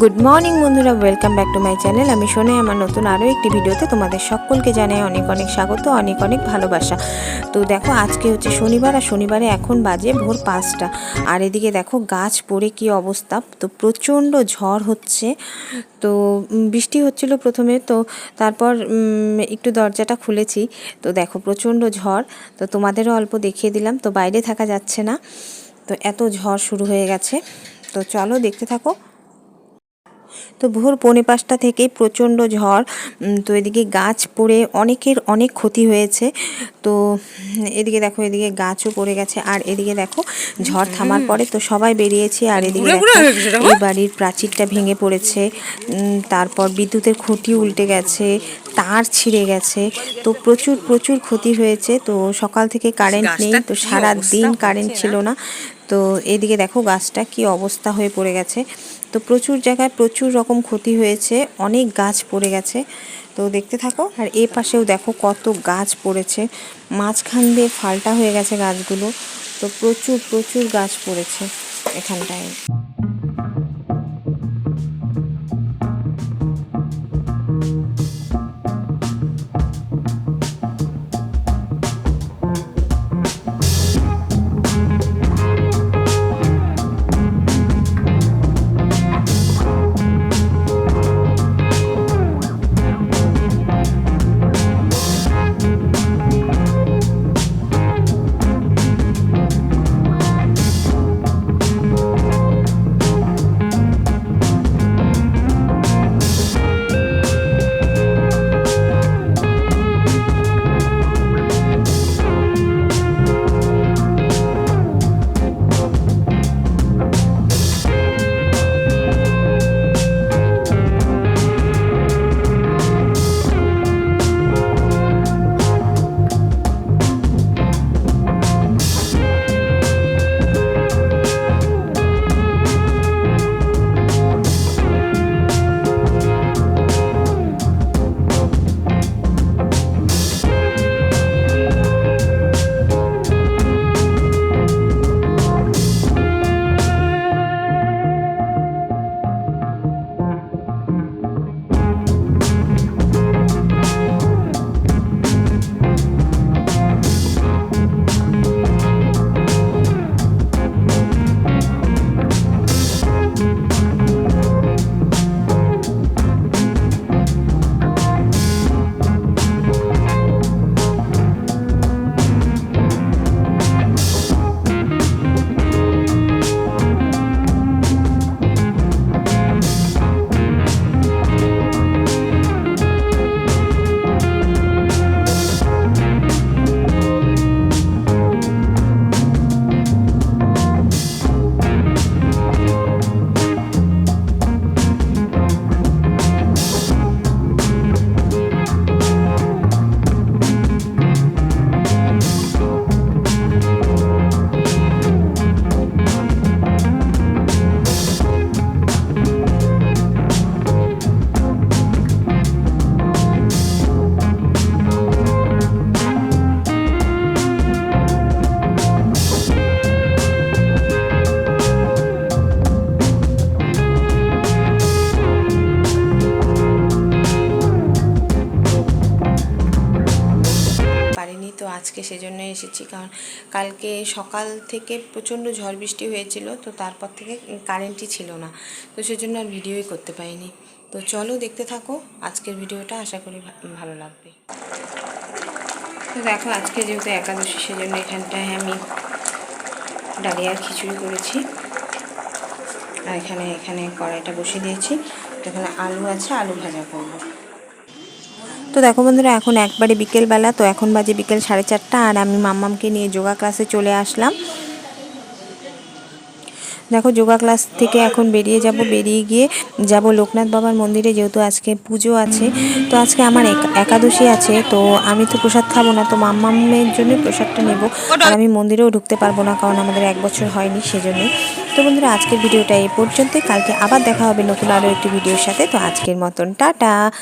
Good morning বন্ধুরা। Welcome back to my channel আমি শোনে আমার নতুন আরও একটি ভিডিওতে তোমাদের সকলকে জানাই অনেক অনেক স্বাগত, অনেক অনেক ভালোবাসা। তো দেখো, আজকে হচ্ছে শনিবার, আর শনিবারে এখন বাজে ভোর পাঁচটা। আর এদিকে দেখো, গাছ পড়ে কি অবস্থা? তো প্রচণ্ড ঝড় হচ্ছে। তো বৃষ্টি হচ্ছিল প্রথমে। তো তারপর একটু দরজাটা খুলেছি। তো দেখো, প্রচণ্ড ঝড়। তো তোমাদেরও অল্প দেখিয়ে দিলাম। তো বাইরে থাকা যাচ্ছে না। তো এত ঝড় শুরু হয়ে গেছে। তো চলো, দেখতে থাকো। তো ভোর পৌনে পাঁচটা থেকেই প্রচণ্ড ঝড়। তো এদিকে গাছ পড়ে অনেকের অনেক ক্ষতি হয়েছে। তো এদিকে দেখো এদিকে গাছও পড়ে গেছে। আর এদিকে দেখো ঝড় থামার পরে তো সবাই বেরিয়েছে। আর এদিকে দেখো এই বাড়ির প্রাচীরটা ভেঙে পড়েছে। তারপর বিদ্যুতের খুঁটি উল্টে গেছে তার ছিঁড়ে গেছে। তো প্রচুর প্রচুর ক্ষতি হয়েছে। তো সকাল থেকে কারেন্ট নেই। তো সারা দিন কারেন্ট ছিল না। তো এদিকে দেখো গাছটা কি অবস্থা হয়ে পড়ে গেছে। তো প্রচুর জায়গায় প্রচুর রকম ক্ষতি হয়েছে, অনেক গাছ পড়ে গেছে। তো দেখতে থাকো, আর এ পাশেও দেখো কত গাছ পড়েছে। মাঝখান দিয়ে ফাল্টা হয়ে গেছে গাছগুলো, তো প্রচুর প্রচুর গাছ পড়েছে এখানটায়। আজকে সেজন্য এসেছি, কারণ কালকে সকাল থেকে প্রচণ্ড ঝড় বৃষ্টি হয়েছিল, তো তারপর থেকে কারেন্টই ছিল না, তো সেজন্য আর ভিডিওই করতে পারিনি। তো চলো দেখতে থাকো, আজকের ভিডিওটা আশা করি ভালো লাগবে। তো দেখো আজকে যেহেতু একাদশী, সেজন্য এখানটায় আমি ডালিয়ার খিচুড়ি করেছি। আর এখানে এখানে কড়াইটা বসিয়ে দিয়েছি, তো এখানে আলু আছে, আলু ভাজা করব। তো দেখো বন্ধুরা, এখন একবারে বিকেলবেলা, তো এখন বাজে বিকেল সাড়ে চারটা, আর আমি মাম্মামকে নিয়ে যোগা ক্লাসে চলে আসলাম। দেখো, যোগা ক্লাস থেকে এখন বেরিয়ে যাব, বেরিয়ে গিয়ে যাব লোকনাথ বাবার মন্দিরে, যেহেতু আজকে পুজো আছে। তো আজকে আমার এক- একাদশী আছে, তো আমি তো প্রসাদ খাব না, তো মাম্মামের জন্য প্রসাদটা নেব। আর আমি মন্দিরেও ঢুকতে পারব না, কারণ আমাদের এক বছর হয়নি সেজন্যই। তো বন্ধুরা, আজকের ভিডিওটা এই পর্যন্তই। কালকে আবার দেখা হবে নতুন আরও একটি ভিডিওর সাথে। তো আজকের মতন, টাটা!